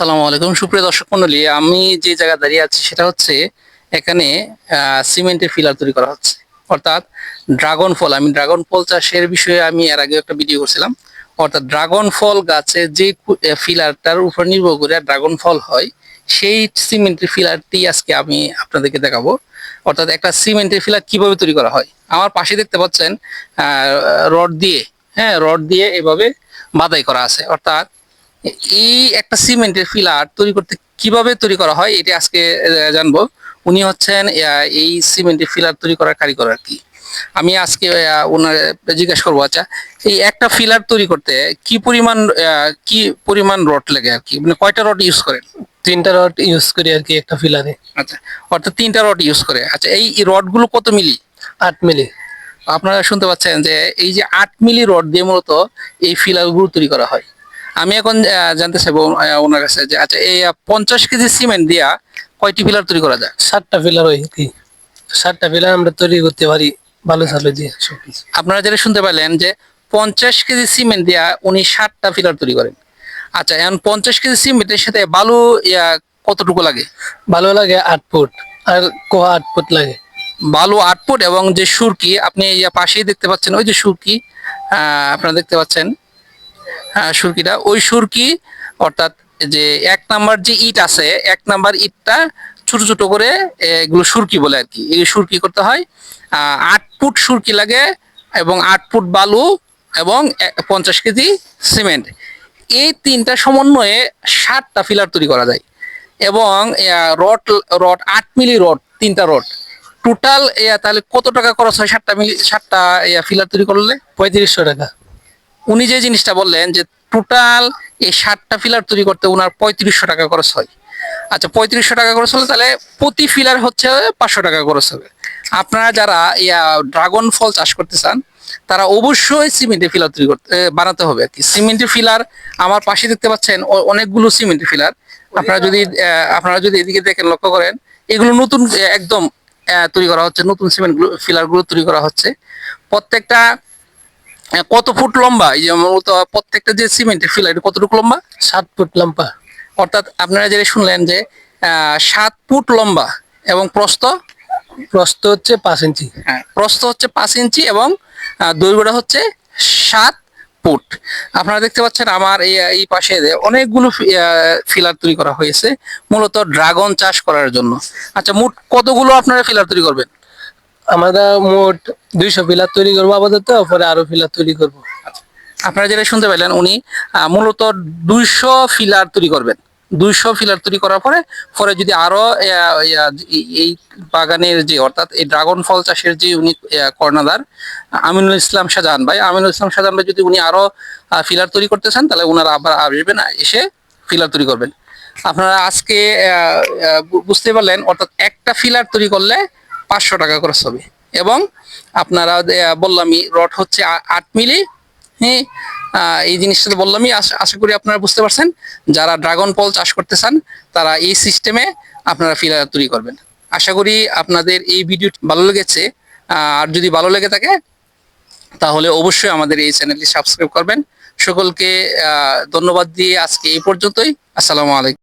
আসসালামু আলাইকুম। সুপ্রিয় দর্শক মন্ডলী, আমি যে জায়গায় দাঁড়িয়ে আছি সেটা হচ্ছে এখানে সিমেন্টের ফিলার তৈরি করা হচ্ছে। অর্থাৎ ড্রাগন ফল। আমি ড্রাগন ফল চাষের বিষয়ে আমি এর আগে একটা ভিডিও করছিলাম। অর্থাৎ ড্রাগন ফল গাছে যে ফিলারটার উপর নির্ভর করে ড্রাগন ফল হয়, সেই সিমেন্টের ফিলারটি আজকে আমি আপনাদেরকে দেখাবো। অর্থাৎ একটা সিমেন্টের ফিলার কীভাবে তৈরি করা হয়? আমার পাশে দেখতে পাচ্ছেন রড দিয়ে হ্যাঁ রড দিয়ে এভাবে বাদাই করা আছে। অর্থাৎ এই একটা সিমেন্টের ফিলার তৈরি করতে কীভাবে তৈরি করা হয় এটা আজকে জানব। উনি হচ্ছেন এই সিমেন্টের ফিলার তৈরি করার কারিগর আর কি। আমি আজকে ওনার জিজ্ঞাসা করব আচ্ছা এই একটা ফিলার তৈরি করতে কি পরিমাণ কি পরিমাণ রড লাগে আর কি? মানে কয়টা রড ইউজ করেন? তিনটা রড ইউজ করি আর কি একটা ফিলারে। আচ্ছা অর্থাৎ তিনটা রড ইউজ করে। আচ্ছা এই রডগুলো কত মিলি? আট মিলি। আপনারা শুনতে পাচ্ছেন যে এই যে আট মিলি রড দিয়ে মূলত এই ফিলারগুলো তৈরি করা হয়। আমি এখন জানতে চাইব ওনার কাছে যে আচ্ছা এই পঞ্চাশ কেজি সিমেন্ট দিয়া কয়টি ফিলার তৈরি করা যায়? সাতটা ফিলার ওই কি? সাতটা ফিলার আমরা তৈরি করতে পারি ভালো চালু দিয়ে আপনারা যেটা শুনতে পারলেন যে পঞ্চাশ কেজি সিমেন্ট দিয়া উনি ষাটটা ফিলার তৈরি করেন। আচ্ছা এখন পঞ্চাশ কেজি সিমেন্টের সাথে বালু ইয়া, কতটুকু লাগে? ভালো লাগে আট ফুট আর কোহা আট ফুট লাগে। বালু আট ফুট এবং যে সুরকি আপনি ইয়া পাশেই দেখতে পাচ্ছেন ওই যে সুরকি আহ, আপনারা দেখতে পাচ্ছেন সুরকিটা। ওই সুরকি, অর্থাৎ যে এক নাম্বার যে ইট আছে, এক নাম্বার ইটটা ছোট ছোট করে এগুলো সুরকি বলে আর কি। এই সুরকি করতে হয়। আট ফুট সুরকি লাগে এবং আট ফুট বালু এবং পঞ্চাশ কেজি সিমেন্ট। এই তিনটা সমন্বয়ে ষাটটা ফিলার তৈরি করা যায়। এবং রড রড, আট মিলি রড, তিনটা রড। টোটাল তাহলে কত টাকা খরচ হয় সাতটা মিলি, সাতটা ফিলার তৈরি করলে? পঁয়ত্রিশশো টাকা। উনি যে জিনিসটা বললেন যে টোটাল এই ষাটটা ফিলার তৈরি করতে ওনার পঁয়ত্রিশশো টাকা খরচ হয়। আচ্ছা পঁয়ত্রিশশো টাকা খরচ হলে তাহলে প্রতি ফিলার হচ্ছে পাঁচশো টাকা খরচ হবে। আপনারা যারা ইয়া ড্রাগন ফল চাষ করতে চান, তারা অবশ্যই সিমেন্টের ফিলার তৈরি করতে বানাতে হবে আর কি। সিমেন্টের ফিলার আমার পাশে দেখতে পাচ্ছেন অনেকগুলো সিমেন্টের ফিলার আপনারা যদি আপনারা যদি এদিকে দেখেন, লক্ষ্য করেন, এগুলো নতুন একদম তৈরি করা হচ্ছে, নতুন সিমেন্ট ফিলারগুলো তৈরি করা হচ্ছে। প্রত্যেকটা কত ফুট লম্বা? এই যে মূলত প্রত্যেকটা যে সিমেন্টের ফিলার এটা কতটুকু লম্বা? সাত ফুট লম্বা। অর্থাৎ আপনারা যেটা শুনলেন যে সাত ফুট লম্বা এবং প্রস্থ? প্রস্থ হচ্ছে পাঁচ ইঞ্চি। হ্যাঁ, প্রস্ত হচ্ছে পাঁচ ইঞ্চি এবং দৈর্ঘ্যটা হচ্ছে সাত ফুট। আপনারা দেখতে পাচ্ছেন আমার এই এই পাশে অনেকগুলো ফিলার তৈরি করা হয়েছে মূলত ড্রাগন চাষ করার জন্য। আচ্ছা মোট কতগুলো আপনারা ফিলার তৈরি করবেন? আমরা মোট দুইশো ফিলার তৈরি করব আপাতত, পরে আরও ফিলার তৈরি করব। আপনারা যেটা শুনতে পেলেন, উনি মূলত দুইশো ফিলার তৈরি করবেন। দুইশো ফিলার তৈরি করার পরে পরে যদি আরও এই- বাগানের যে, অর্থাৎ এই ড্রাগন ফল চাষের যে উনি কর্ণধার, আমিনুল ইসলাম শাহজাহান ভাই, আমিনুল ইসলাম শাহজাহান ভাই যদি উনি আরও ফিলার তৈরি করতে চান, তাহলে ওনারা আবার আসবেন এসে ফিলার তৈরি করবেন। আপনারা আজকে বুঝতে পারলেন, অর্থাৎ একটা ফিলার তৈরি করলে পাঁচশো টাকা খরচ হবে এবং আপনারা বললামই রড হচ্ছে আট মিলি। হ্যাঁ এই জিনিসটা বললামই আশা আশা করি আপনারা বুঝতে পারছেন। যারা ড্রাগন ফল চাষ করতে চান, তারা এই সিস্টেমে আপনারা ফিলার তৈরি করবেন। আশা করি আপনাদের এই ভিডিও ভালো লেগেছে। আর যদি ভালো লেগে থাকে, তাহলে অবশ্যই আমাদের এই চ্যানেলটি সাবস্ক্রাইব করবেন। সকলকে ধন্যবাদ দিয়ে আজকে এই পর্যন্তই। আসসালামু আলাইকুম।